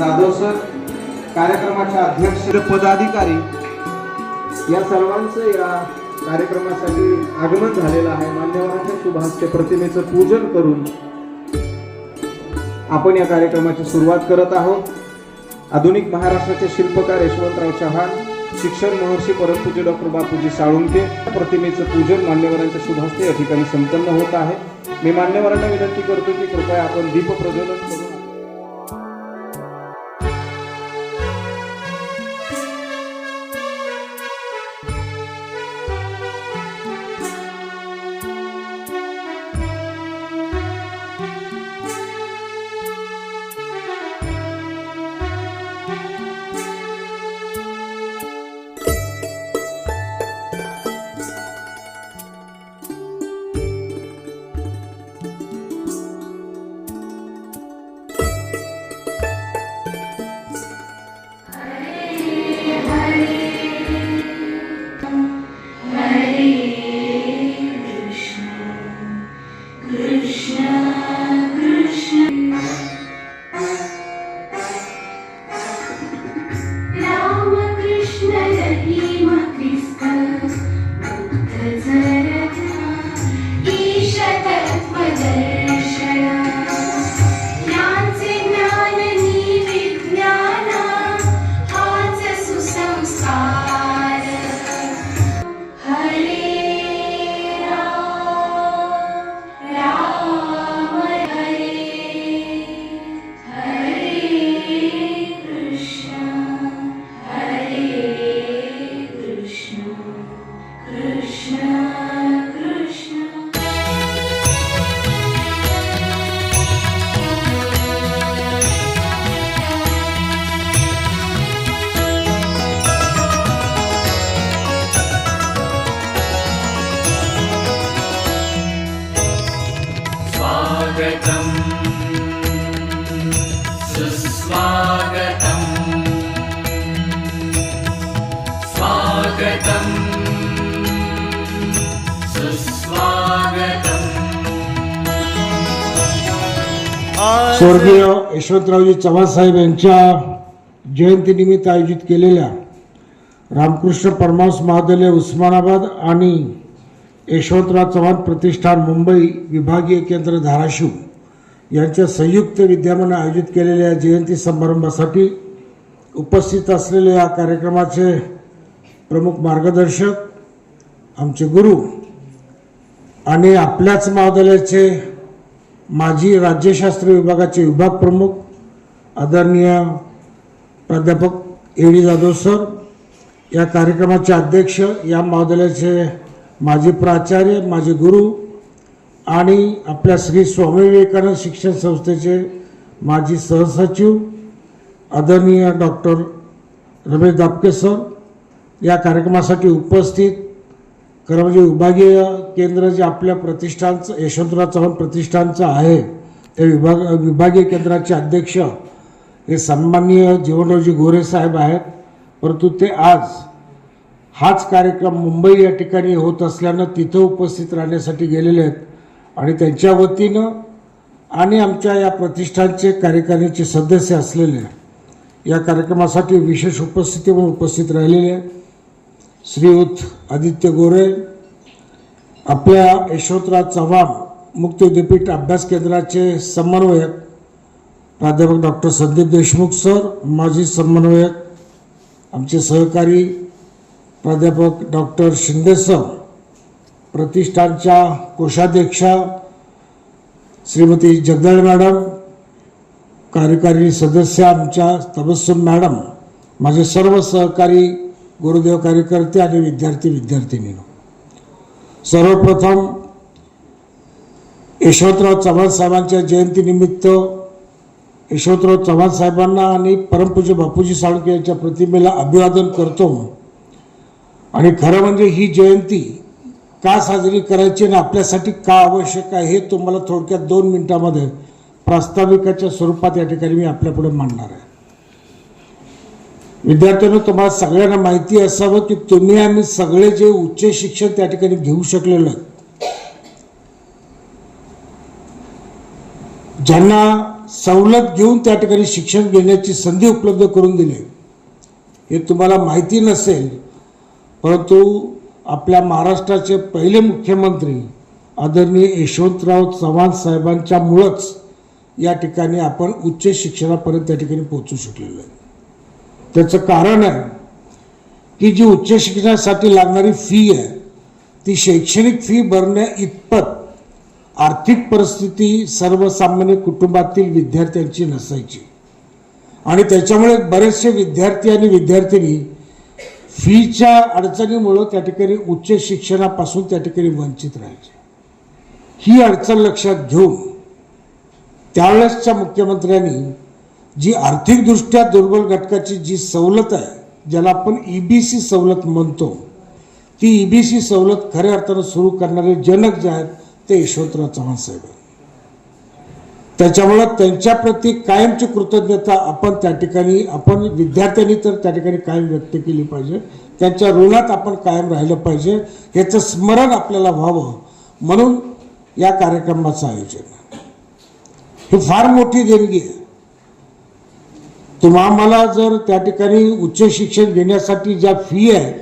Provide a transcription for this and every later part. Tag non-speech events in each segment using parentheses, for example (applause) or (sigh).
Jadhav sir कार्यक्रमाचे अध्यक्ष पदाधिकारी. या सर्वांचं या कार्यक्रमासाठी आगमन झालेलं आहे. मान्यवरांच्या शुभास्ते प्रतिमेचं पूजन करून आपण या कार्यक्रमाची सुरुवात करत आहोत. आधुनिक महाराष्ट्राचे शिल्पकार यशवंतराव चव्हाण शिक्षण महर्षी परमपूज्य डॉक्टर बापूजी साळुंके प्रतिमेचं पूजन मान्यवरांच्या शुभास्ते या ठिकाणी संपन्न होत आहे. मी मान्यवरांना विनंती करतो की कृपया आपण दीप प्रज्वलन करून स्वागतम्। सुस्वागतम्। स्वर्गीय यशवंतरावजी चव्हाण साहेब यांच्या जयंतीनिमित्त आयोजित केलेल्या रामकृष्ण परमहंस महाविद्यालय उस्मानाबाद आणि यशवंतराव चव्हाण प्रतिष्ठान मुंबई विभागीय केंद्र धाराशिव यांच्या संयुक्त विद्यमाने आयोजित केलेल्या जयंती समारंभासाठी उपस्थित असलेल्या या कार्यक्रमाचे प्रमुख मार्गदर्शक आमचे गुरु आणि आपल्याच महाविद्यालयाचे माजी राज्यशास्त्र विभागाचे विभाग प्रमुख आदरणीय प्राध्यापक ए डी जाधव सर या कार्यक्रमाचे अध्यक्ष या महाविद्यालयाचे माजी प्राचार्य माजी गुरु आणि आपल्या श्री स्वामी विवेकानंद शिक्षण संस्थेचे माजी सहसचिव आदरणीय डॉक्टर रमेश दापके सर या कार्यक्रमासाठी उपस्थित खरं म्हणजे विभागीय केंद्र जे आपल्या प्रतिष्ठानचं यशवंतराव चव्हाण प्रतिष्ठानचं आहे त्या विभाग विभागीय केंद्राचे अध्यक्ष हे सन्माननीय जीवनरावजी गोरे साहेब आहेत. परंतु ते आज हाच कार्यक्रम मुंबई या ठिकाणी होत असल्यानं तिथं उपस्थित राहण्यासाठी गेलेले आहेत. आणि त्यांच्या वतीनं आणि आमच्या या प्रतिष्ठानचे कार्यकारिणीचे सदस्य असलेले या कार्यक्रमासाठी विशेष उपस्थिती म्हणून उपस्थित राहिलेले आहे श्रीयुत आदित्य गोरे आपल्या यशवंतराव चव्हाण मुक्त विद्यापीठ अभ्यास केंद्राचे समन्वयक प्राध्यापक डॉक्टर संदीप देशमुख सर माजी समन्वयक आमचे सहकारी प्राध्यापक डॉक्टर शिंदे सर प्रतिष्ठानच्या कोषाध्यक्षा श्रीमती जगदळ मॅडम कार्यकारी सदस्य आमच्या तबस्सुम मॅडम माझे सर्व सहकारी गुरुदेव कार्यकर्ते आणि विद्यार्थी विद्यार्थिनी सर्वप्रथम यशवंतराव चव्हाण साहेबांच्या जयंतीनिमित्त यशवंतराव चव्हाण साहेबांना आणि परमपूज्य बापूजी साळुंके यांच्या प्रतिमेला अभिवादन करतो. आणि खरं म्हणजे ही जयंती का साजरी करायची आणि आपल्यासाठी का आवश्यक आहे हे तुम्हाला थोडक्यात दोन मिनिटामध्ये प्रास्ताविकाच्या स्वरूपात या ठिकाणी मी आपल्यापुढे मांडणार आहे. विद्यार्थ्यांनो तुम्हाला सगळ्यांना माहिती असावं की तुम्ही आम्ही सगळे जे उच्च शिक्षण त्या ठिकाणी घेऊ शकलेलो आहे ज्यांना सवलत घेऊन त्या ठिकाणी शिक्षण घेण्याची संधी उपलब्ध करून दिली हे तुम्हाला माहिती नसेल परंतु आपल्या महाराष्ट्राचे पहिले मुख्यमंत्री आदरणीय यशवंतराव चव्हाण साहेबांच्यामुळंच या ठिकाणी आपण उच्च शिक्षणापर्यंत त्या ठिकाणी पोहोचू शकलेलो आहे. त्याचं कारण आहे की जी उच्च शिक्षणासाठी लागणारी फी आहे ती शैक्षणिक फी भरण्या इतपत आर्थिक परिस्थिती सर्वसामान्य कुटुंबातील विद्यार्थ्यांची नसायची. आणि त्याच्यामुळे बरेचसे विद्यार्थी आणि विद्यार्थिनी फीच्या अडचणीमुळं त्या ठिकाणी उच्च शिक्षणापासून त्या ठिकाणी वंचित राहायचे. ही अडचण लक्षात घेऊन त्यावेळेसच्या मुख्यमंत्र्यांनी जी आर्थिकदृष्ट्या दुर्बल घटकाची जी सवलत आहे ज्याला आपण ईबीसी सवलत म्हणतो ती ईबीसी सवलत खऱ्या अर्थानं सुरू करणारे जनक जे आहेत ते यशवंतराव चव्हाण साहेब आहेत. त्याच्यामुळं त्यांच्याप्रती कायमची कृतज्ञता आपण त्या ठिकाणी आपण विद्यार्थ्यांनी तर त्या ठिकाणी कायम व्यक्त केली पाहिजे. त्यांच्या ऋणात आपण कायम राहिलं पाहिजे. याचं स्मरण आपल्याला व्हावं म्हणून या कार्यक्रमाचं आयोजन ही फार मोठी देणगी आहे. तुम्हा मला जर त्या ठिकाणी उच्च शिक्षण घेण्यासाठी ज्या फी आहे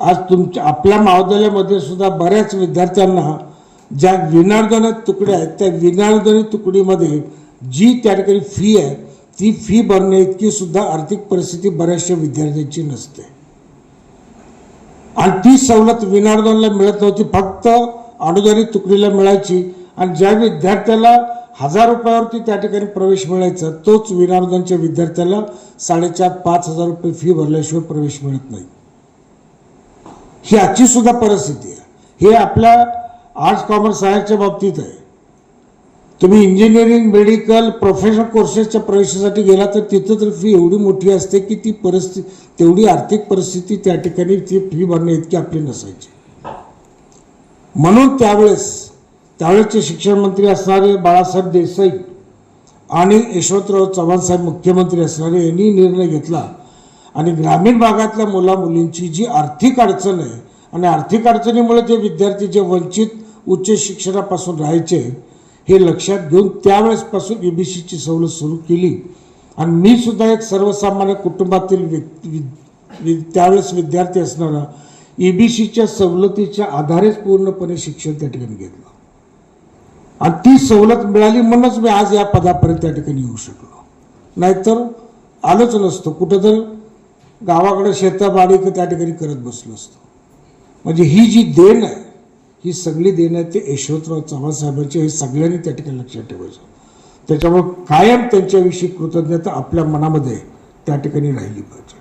आज तुमच्या आपल्या महाविद्यालयामध्ये सुद्धा बऱ्याच विद्यार्थ्यांना ज्या विनार्दन तुकड्या आहेत त्या विनार्दनी तुकडीमध्ये जी त्या ठिकाणी फी आहे ती फी भरणे इतकी सुद्धा आर्थिक परिस्थिती बऱ्याचशा विद्यार्थ्यांची नसते. आणि ती सवलत विनार्दनला मिळत नव्हती फक्त अनुदानित तुकडीला मिळायची. आणि ज्या विद्यार्थ्याला हजार रुपयावरती त्या ठिकाणी प्रवेश मिळायचा तोच विनानुदानच्या विद्यार्थ्याला साडेचार पाच हजार रुपये फी भरल्याशिवाय प्रवेश मिळत नाही. ही आजची सुद्धा परिस्थिती आहे. हे आपल्या आर्ट्स कॉमर्स सायन्सच्या बाबतीत आहे. तुम्ही इंजिनिअरिंग मेडिकल प्रोफेशनल कोर्सेसच्या प्रवेशासाठी गेला तर तिथं तर फी एवढी मोठी असते की ती परिस्थिती तेवढी आर्थिक परिस्थिती त्या ठिकाणी ती फी भरणे इतकी आपली नसायची. म्हणून त्यावेळेस त्यावेळेसचे शिक्षण मंत्री असणारे बाळासाहेब देसाई आणि यशवंतराव चव्हाणसाहेब मुख्यमंत्री असणारे यांनी निर्णय घेतला. आणि ग्रामीण भागातल्या मुला मुलींची जी आर्थिक अडचण आहे आणि आर्थिक अडचणीमुळे जे विद्यार्थी जे वंचित उच्च शिक्षणापासून राहायचे हे लक्षात घेऊन त्यावेळेसपासून ई बी सीची सवलत सुरू केली. आणि मी सुद्धा एक सर्वसामान्य कुटुंबातील व्यक्ती वि- वि- त्यावेळेस विद्यार्थी असणारा ई बी सीच्या सवलतीच्या आधारेच पूर्णपणे शिक्षण त्या ठिकाणी घेतलं. आणि ती सवलत मिळाली म्हणूनच मी आज या पदापर्यंत त्या ठिकाणी येऊ शकलो. नाहीतर आलोच नसतो. कुठं तर गावाकडे शेताबाडी त्या ठिकाणी करत बसलो असतो. म्हणजे ही जी देण आहे ही सगळी देण आहे ते यशवंतराव चव्हाण साहेबांची हे सगळ्यांनी त्या ठिकाणी लक्षात ठेवायचं. त्याच्यामुळे कायम त्यांच्याविषयी कृतज्ञता आपल्या मनामध्ये त्या ठिकाणी राहिली पाहिजे.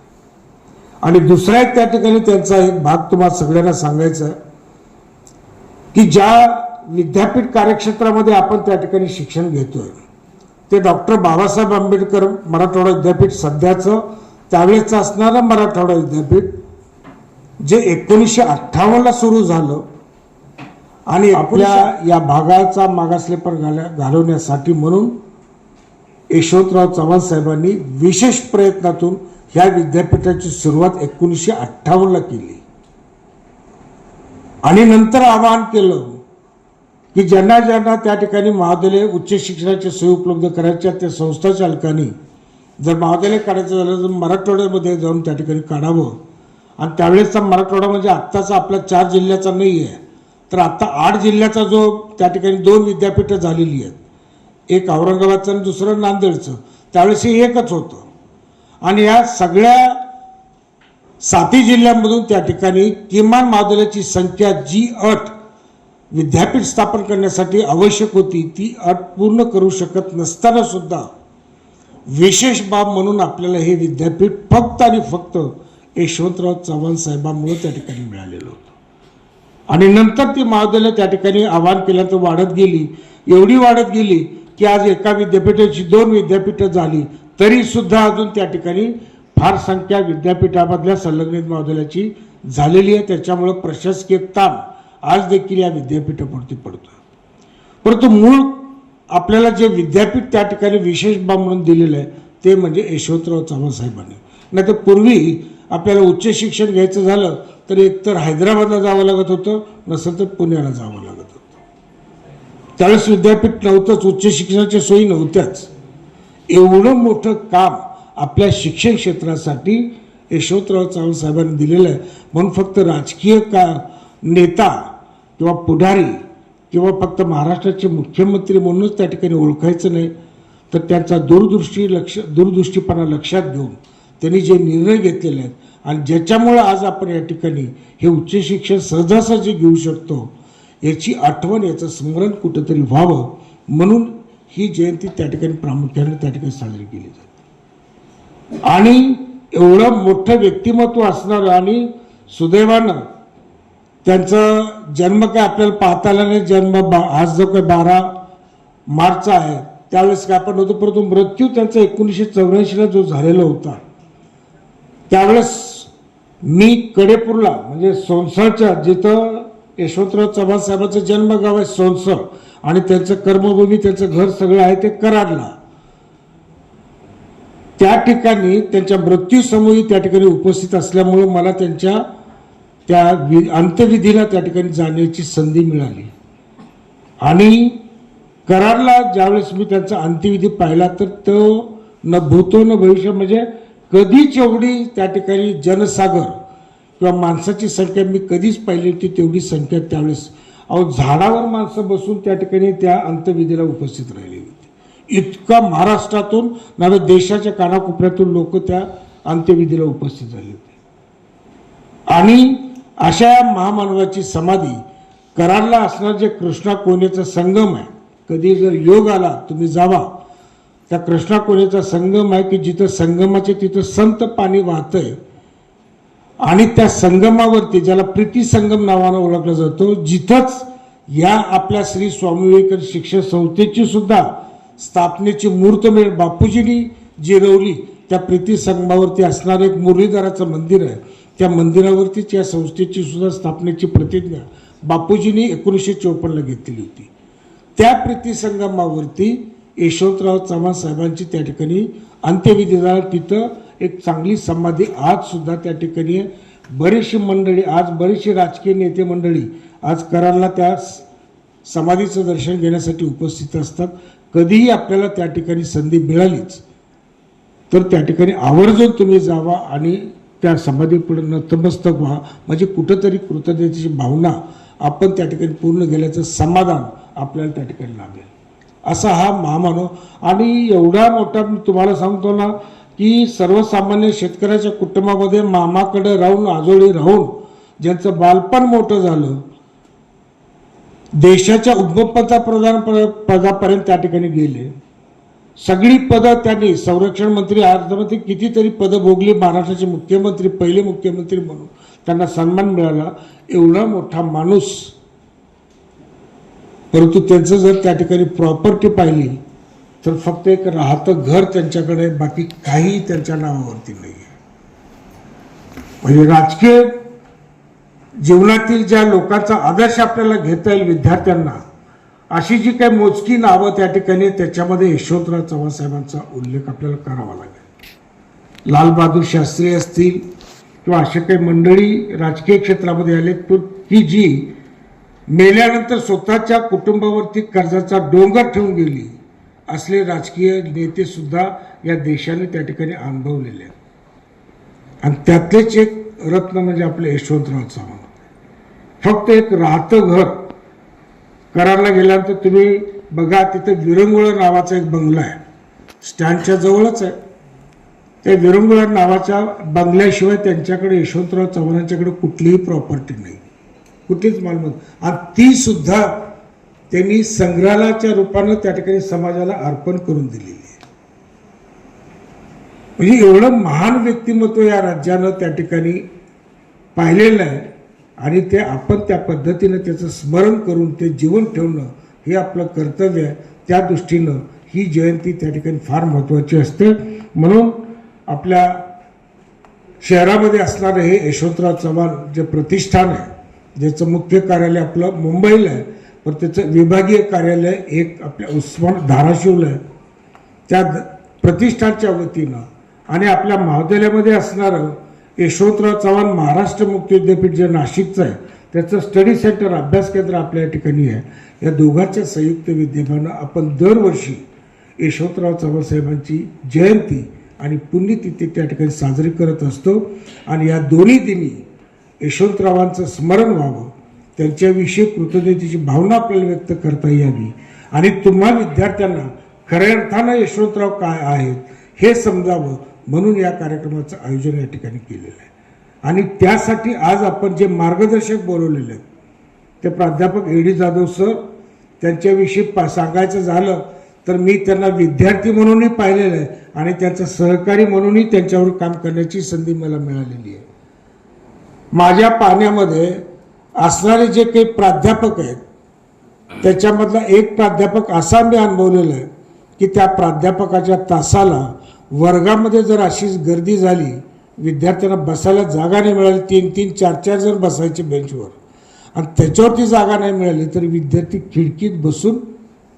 आणि दुसरा एक त्या ठिकाणी त्यांचा एक भाग तुम्हाला सगळ्यांना सांगायचा आहे की ज्या विद्यापीठ कार्यक्षेत्रामध्ये आपण त्या ठिकाणी शिक्षण घेतोय. ते डॉक्टर बाबासाहेब आंबेडकर मराठवाडा विद्यापीठ सध्याचं त्यावेळेचं असणारं मराठवाडा विद्यापीठ जे एकोणीसशे अठ्ठावन्नला सुरू झालं आणि आपल्या या भागाचा मागासलेपण घाल घालवण्यासाठी म्हणून यशवंतराव चव्हाण साहेबांनी विशेष प्रयत्नातून ह्या विद्यापीठाची सुरुवात एकोणीसशे अठ्ठावन्नला केली. आणि नंतर आवाहन केलं की ज्यांना ज्यांना त्या ठिकाणी महाविद्यालय उच्च शिक्षणाची सोयी उपलब्ध करायच्या त्या संस्था चालकांनी जर महाविद्यालय काढायचं झालं तर मराठवाड्यामध्ये जाऊन त्या ठिकाणी काढावं. आणि त्यावेळेसचा मराठवाडा म्हणजे आत्ताचा आपल्या चार जिल्ह्याचा नाही आहे तर आत्ता आठ जिल्ह्याचा जो त्या ठिकाणी दोन विद्यापीठं झालेली आहेत. एक औरंगाबादचं आणि दुसरं नांदेडचं. त्यावेळेस हे एकच होतं. आणि या सगळ्या साती जिल्ह्यांमधून त्या ठिकाणी किमान महाविद्यालयाची संख्या जी अट विद्यापीठ स्थापन करण्यासाठी आवश्यक होती ती अट पूर्ण करू शकत नसताना सुद्धा विशेष बाब म्हणून आपल्याला हे विद्यापीठ फक्त आणि फक्त यशवंतराव चव्हाण साहेबांमुळे त्या ठिकाणी मिळालेलं होतं. आणि नंतर ती महाविद्यालय त्या ठिकाणी आवाहन केल्यानंतर वाढत गेली. एवढी वाढत गेली की आज एका विद्यापीठाची दोन विद्यापीठं झाली तरी सुद्धा अजून त्या ठिकाणी फार संख्या विद्यापीठामधल्या संलग्नित महाविद्यालयाची झालेली आहे. त्याच्यामुळं प्रशासकीय ताण आज देखील या विद्यापीठावरती पडतो परंतु मूळ आपल्याला जे विद्यापीठ त्या ठिकाणी विशेष बाब म्हणून दिलेलं आहे ते म्हणजे यशवंतराव चव्हाण साहेबांनी. नाही तर पूर्वी आपल्याला उच्च शिक्षण घ्यायचं झालं तर एकतर हैदराबादला जावं लागत होतं नसेल तर पुण्याला जावं लागत होतं. त्यावेळेस विद्यापीठ नव्हतंच उच्च शिक्षणाच्या सोयी नव्हत्याच. एवढं मोठं काम आपल्या शिक्षण क्षेत्रासाठी यशवंतराव चव्हाण साहेबांनी दिलेलं आहे. म्हणून फक्त राजकीय का नेता किंवा पुढारी किंवा फक्त महाराष्ट्राचे मुख्यमंत्री म्हणूनच त्या ठिकाणी ओळखायचं नाही तर त्यांचा दूरदृष्टी लक्ष दूरदृष्टीपणा लक्षात घेऊन त्यांनी जे निर्णय घेतलेले आहेत आणि ज्याच्यामुळं आज आपण या ठिकाणी हे उच्च शिक्षण सहजासहजी घेऊ शकतो याची आठवण याचं स्मरण कुठंतरी व्हावं म्हणून ही जयंती त्या ठिकाणी प्रामुख्याने त्या ठिकाणी साजरी केली जाते. आणि एवढं मोठं व्यक्तिमत्व असणारं आणि सुदैवानं त्यांचा जन्म काय आपल्याला पाहता आला नाही जन्म बा आज जो काय बारा मार्चचा आहे त्यावेळेस काय आपण होतो परंतु मृत्यू त्यांचा एकोणीसशे चौऱ्याऐंशीला जो झालेला होता त्यावेळेस मी कडेपूरला म्हणजे सोनसळच्या जिथं यशवंतराव चव्हाण साहेबांचं जन्मगाव आहे सोनसळ आणि त्यांचं कर्मभूमी त्यांचं घर सगळं आहे ते कराडला. त्या ठिकाणी त्यांच्या मृत्यूसमूही त्या ठिकाणी उपस्थित असल्यामुळं मला त्यांच्या त्या वि अंत्यविधीला त्या ठिकाणी जाण्याची संधी मिळाली. आणि करारला ज्यावेळेस मी त्यांचा अंत्यविधी पाहिला तर तो न भूतो न भविष्य म्हणजे कधीच एवढी त्या ठिकाणी जनसागर किंवा माणसाची संख्या मी कधीच पाहिली होती तेवढी संख्या त्यावेळेस. अहो झाडावर माणसं बसून त्या ठिकाणी त्या अंत्यविधीला उपस्थित राहिली होती. इतका महाराष्ट्रातून नव्हे देशाच्या कानाकोपऱ्यातून लोक त्या अंत्यविधीला उपस्थित झाले होते. आणि अशा या महामानवाची समाधी करारला असणार जे कृष्णा कोणेचा संगम आहे. कधी जर योग आला तुम्ही जावा. त्या कृष्णा कोणेचा संगम आहे की जिथं संगमाचे तिथं संत पाणी वाहतंय. आणि त्या संगमावरती ज्याला प्रीती संगम नावानं ओळखलं जातो जिथंच या आपल्या श्री स्वामी विवेकानंद शिक्षण संस्थेची सुद्धा स्थापनेची मूर्तमेळ बापूजींनी जिरवली त्या प्रीती संगमावरती असणारं एक मुरलीधराचं मंदिर आहे. त्या मंदिरावरतीच या संस्थेची सुद्धा स्थापनेची प्रतिज्ञा बापूजींनी एकोणीसशे चौपन्नला घेतलेली होती. त्या प्रतिसंगमावरती यशवंतराव चव्हाण साहेबांची त्या ठिकाणी अंत्यविधी झाला. तिथं एक चांगली समाधी आजसुद्धा त्या ठिकाणी बरीचशी मंडळी आज बरीचशी राजकीय नेते मंडळी आज करारला त्या स- समाधीचं दर्शन घेण्यासाठी उपस्थित असतात. कधीही आपल्याला त्या ठिकाणी संधी मिळालीच तर त्या ठिकाणी आवर्जून तुम्ही जावा आणि त्या समाधीपुढे नतमस्तक व्हा. म्हणजे कुठंतरी कृतज्ञतेची भावना आपण त्या ठिकाणी पूर्ण केल्याचं समाधान आपल्याला त्या ठिकाणी लाभेल असा हा महामानव. आणि एवढा मोठा मी तुम्हाला सांगतो ना की सर्वसामान्य शेतकऱ्याच्या कुटुंबामध्ये मामाकडे राहून आजोळी राहून ज्यांचं बालपण मोठं झालं देशाच्या उपप्रधान पदापर्यंत त्या ठिकाणी गेले. सगळी पदं त्यांनी संरक्षण मंत्री अर्थमंत्री कितीतरी पदं भोगली महाराष्ट्राचे मुख्यमंत्री पहिले मुख्यमंत्री म्हणून. त्यांना सन्मान मिळाला. एवढा मोठा माणूस. परंतु त्यांचं जर त्या ठिकाणी प्रॉपर्टी पाहिली तर फक्त एक राहतं घर त्यांच्याकडे बाकी काही त्यांच्या नावावरती नाही आहे म्हणजे राजकीय जीवनातील ज्या लोकांचा आदर्श आपल्याला घेता येईल विद्यार्थ्यांना अशी जी काही मोजकी नावं त्या ठिकाणी त्याच्यामध्ये यशवंतराव चव्हाण साहेबांचा उल्लेख आपल्याला करावा लागेल. लालबहादूर शास्त्री असतील किंवा असे काही मंडळी राजकीय क्षेत्रामध्ये आले तो की जी मेल्यानंतर स्वतःच्या कुटुंबावरती कर्जाचा डोंगर ठेवून गेली असले राजकीय नेते सुद्धा या देशाने त्या ठिकाणी अनुभवलेले आहेत. आणि त्यातलेच एक रत्न म्हणजे आपले यशवंतराव चव्हाण. फक्त एक राहतं घर करारला गेल्यानंतर तुम्ही बघा तिथं विरंगुळा नावाचा एक बंगला आहे. स्टँडच्या जवळच आहे. त्या विरंगुळा नावाच्या बंगल्याशिवाय त्यांच्याकडे यशवंतराव चव्हाणांच्याकडे कुठलीही प्रॉपर्टी नाही. कुठलीच मालमत्ता. आणि ती सुद्धा त्यांनी संग्रहालयाच्या रूपानं त्या ठिकाणी समाजाला अर्पण करून दिलेली आहे. म्हणजे एवढं महान व्यक्तिमत्व या राज्यानं त्या ठिकाणी पाहिलेलं आहे. आणि ते आपण त्या पद्धतीनं त्याचं स्मरण करून ते जीवन ठेवणं हे आपलं कर्तव्य आहे. त्या दृष्टीनं ही जयंती त्या ठिकाणी फार महत्त्वाची असते. म्हणून आपल्या शहरामध्ये असणारं हे यशवंतराव चव्हाण जे प्रतिष्ठान आहे ज्याचं मुख्य कार्यालय आपलं मुंबईला आहे पण त्याचं विभागीय कार्यालय एक आपल्या उस्मान धाराशिवला आहे. त्या प्रतिष्ठानच्या वतीनं आणि आपल्या महाविद्यालयामध्ये असणारं यशवंतराव चव्हाण महाराष्ट्र मुक्त विद्यापीठ जे नाशिकचं आहे त्याचं स्टडी सेंटर अभ्यास केंद्र आपल्या या ठिकाणी आहे. या दोघांच्या संयुक्त विद्यमानं आपण दरवर्षी यशवंतराव चव्हाण साहेबांची जयंती आणि पुण्यतिथी त्या ठिकाणी साजरी करत असतो. आणि या दोन्ही दिनी यशवंतरावांचं स्मरण व्हावं त्यांच्याविषयी कृतज्ञतेची भावना आपल्याला व्यक्त करता यावी. आणि तुम्हा विद्यार्थ्यांना खऱ्या अर्थानं यशवंतराव काय आहेत हे समजावं म्हणून या कार्यक्रमाचं आयोजन या ठिकाणी केलेलं आहे. आणि त्यासाठी आज आपण जे मार्गदर्शक बोलवलेले आहेत ते प्राध्यापक ए डी जाधव सर त्यांच्याविषयी पा सांगायचं झालं तर मी त्यांना विद्यार्थी म्हणूनही पाहिलेलं आहे आणि त्यांचा सहकारी म्हणूनही त्यांच्यावर काम करण्याची संधी मला मिळालेली आहे. माझ्या पाहण्यामध्ये असणारे जे काही प्राध्यापक आहेत त्याच्यामधला एक प्राध्यापक असा मी अनुभवलेला आहे की त्या प्राध्यापकाच्या तासाला वर्गामध्ये जर अशीच गर्दी झाली विद्यार्थ्यांना बसायला जागा नाही मिळाली तीन तीन चार चार जण बसायचे बेंचवर. आणि त्याच्यावरती जागा नाही मिळाली तर विद्यार्थी खिडकीत बसून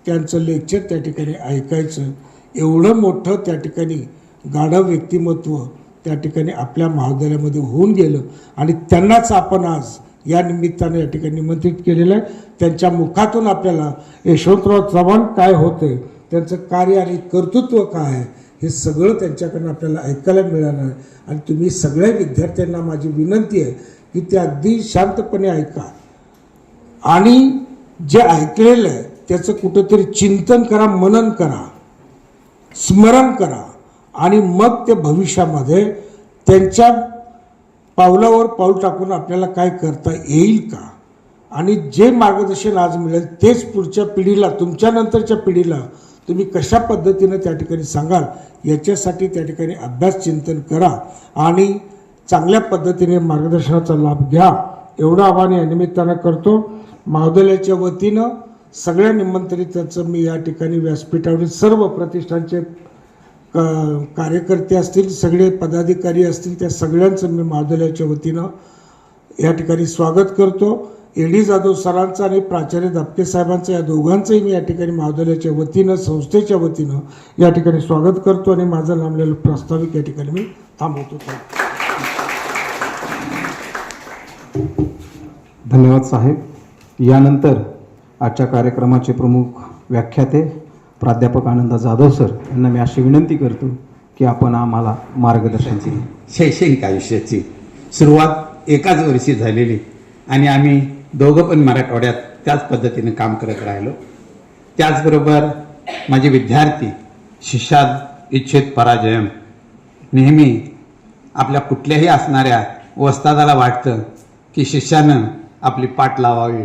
त्यांचं लेक्चर त्या ठिकाणी ऐकायचं. एवढं मोठं त्या ठिकाणी गाढव व्यक्तिमत्व त्या ठिकाणी आपल्या महाविद्यालयामध्ये होऊन गेलं. आणि त्यांनाच आपण आज या निमित्ताने या ठिकाणी निमंत्रित केलेलं आहे. त्यांच्या मुखातून आपल्याला यशवंतराव चव्हाण काय होते त्यांचं कार्य आणि कर्तृत्व काय आहे हे सगळं त्यांच्याकडनं आपल्याला ऐकायला मिळालं आहे आणि तुम्ही सगळ्या विद्यार्थ्यांना माझी विनंती आहे की ते अगदी शांतपणे ऐका. आणि जे ऐकलेलं आहे त्याचं कुठंतरी चिंतन करा मनन करा स्मरण करा. आणि मग ते भविष्यामध्ये त्यांच्या पावलावर पाऊल टाकून आपल्याला काय करता येईल का? आणि जे मार्गदर्शन आज मिळेल तेच पुढच्या पिढीला तुमच्या नंतरच्या पिढीला तुम्ही कशा पद्धतीनं त्या ठिकाणी सांगाल याच्यासाठी त्या ठिकाणी अभ्यास चिंतन करा आणि चांगल्या पद्धतीने मार्गदर्शनाचा लाभ घ्या. एवढं आव्हान या निमित्तानं करतो. महाविद्यालयाच्या वतीनं सगळ्या निमंत्रितांचं मी या ठिकाणी व्यासपीठावरील सर्व प्रतिष्ठानचे क- कार्यकर्ते असतील सगळे पदाधिकारी असतील त्या सगळ्यांचं मी महाविद्यालयाच्या वतीनं या ठिकाणी स्वागत करतो. डी जाधव सरांचं आणि प्राचार्य दपके साहेबांचं या दोघांचंही मी या ठिकाणी महाविद्यालयाच्या वतीनं संस्थेच्या वतीनं या ठिकाणी स्वागत करतो आणि माझं लांबलेलं प्रास्ताविक या ठिकाणी मी थांबवतो. धन्यवाद साहेब. यानंतर आजच्या कार्यक्रमाचे प्रमुख व्याख्याते प्राध्यापक आनंद जाधव सर यांना मी अशी विनंती करतो की आपण आम्हाला मार्गदर्शन केले शैक्षणिक आयुष्याची सुरुवात एकाच वर्षी झालेली आणि आम्ही दोघं पण मराठवाड्यात त्याच पद्धतीनं काम करत राहिलो. त्याचबरोबर माझे विद्यार्थी शिष्याद इच्छित पराजयम नेहमी आपल्या कुठल्याही असणाऱ्या वस्तादाला वाटतं की शिष्यानं आपली पाठ लावावी.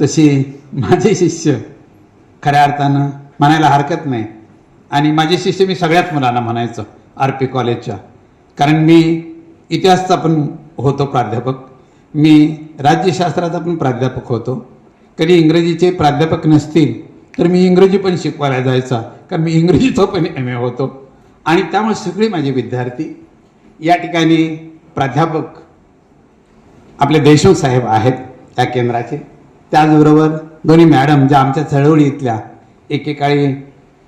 तशी माझे शिष्य खऱ्या अर्थानं म्हणायला हरकत नाही. आणि माझे शिष्य मी सगळ्याच मुलांना म्हणायचं आर पी कॉलेजच्या. कारण मी इतिहासचा पण होतो प्राध्यापक. मी राज्यशास्त्राचा पण प्राध्यापक होतो. कधी इंग्रजीचे प्राध्यापक नसतील तर मी इंग्रजी पण शिकवायला जायचा कारण मी इंग्रजीचा पण एम ए होतो. आणि त्यामुळे सगळे माझे विद्यार्थी या ठिकाणी प्राध्यापक आपले देशमुख साहेब आहेत त्या केंद्राचे. त्याचबरोबर दोन्ही मॅडम ज्या आमच्या चळवळीतल्या एकेकाळी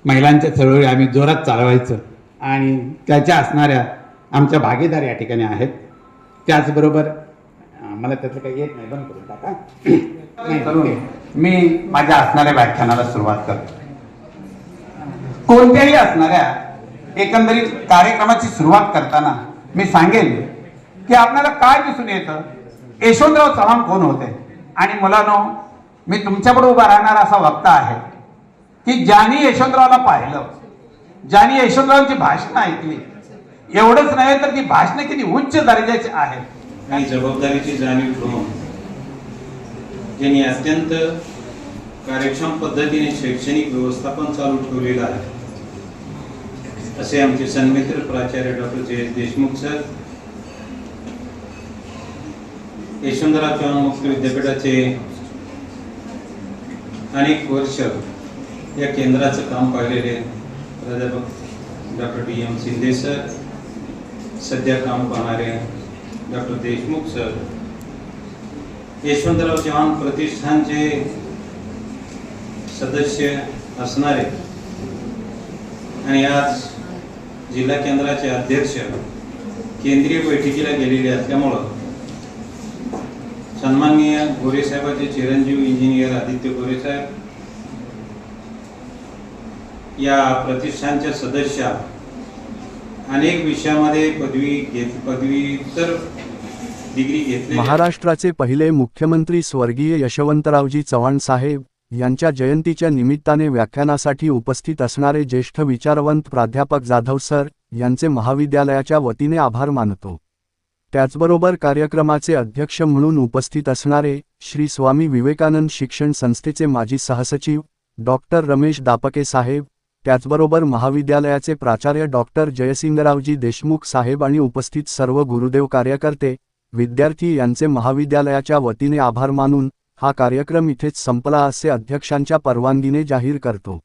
महिलांच्या चळवळी आम्ही जोरात चालवायचं. आणि त्याच्या असणाऱ्या आमच्या भागीदार या ठिकाणी आहेत. त्याचबरोबर मला त्यातलं काही येत नाही. बंद करून टाका. (coughs) नाही. मी माझ्या असणाऱ्या व्याख्यानाला सुरुवात करतो. कोणत्याही असणाऱ्या एकंदरीत कार्यक्रमाची सुरुवात करताना मी सांगेन की आपल्याला काय दिसून येतं? यशवंतराव चव्हाण कोण होते? आणि मुलांनो मी तुमच्याकडे उभा राहणारा असा वक्ता आहे की ज्यांनी यशवंतरावला पाहिलं ज्यांनी यशवंतरावांची भाषणं ऐकली एवढंच नव्हे तर ती भाषणं किती उच्च दर्जाची आहेत. आणि जबाबदारीची जाणीव ठेवून त्यांनी अत्यंत कार्यक्षम पद्धतीने शैक्षणिक व्यवस्थापन चालू ठेवलेलं आहे. असे आमचे सन्मित्र प्राचार्य डॉक्टर जयेश देशमुख सर यशवंतराव चव्हाण मुक्त विद्यापीठाचे अनेक वर्ष या केंद्राचं काम पाहिलेले प्राध्यापक doctor D M Shinde sir सध्या काम पाहणारे डॉक्टर देशमुख सर यशवंतराव चव्हाण प्रतिष्ठानचे सदस्य असणारे आणि आज जिल्हा केंद्राचे अध्यक्ष केंद्रीय बैठकीला गेलेले असल्यामुळं सन्माननीय गोरेसाहेबाचे चिरंजीव इंजिनियर आदित्य गोरेसाहेब या प्रतिष्ठानच्या सदस्या अनेक विषयामध्ये पदवी घेत पदव्युत्तर डिग्री घेतली महाराष्ट्राचे पहिले मुख्यमंत्री स्वर्गीय यशवंतरावजी चव्हाण साहेब यांच्या जयंतीच्या निमित्ताने व्याख्यानासाठी उपस्थित असणारे ज्येष्ठ विचारवंत प्राध्यापक जाधव सर यांचे महाविद्यालयाच्या वतीने आभार मानतो. त्याचबरोबर कार्यक्रमाचे अध्यक्ष म्हणून उपस्थित असणारे श्री स्वामी विवेकानंद शिक्षण संस्थेचे माजी सहसचिव डॉक्टर रमेश दापके साहेब त्याचबरोबर महाविद्यालयाचे प्राचार्य डॉक्टर जयसिंगरावजी देशमुख साहेब आणि उपस्थित सर्व गुरुदेव कार्यकर्ते विद्यार्थी यांचे महाविद्यालयाच्या वतीने आभार मानून हा कार्यक्रम इथेच संपला असे अध्यक्षांच्या परवानगीने जाहीर करतो.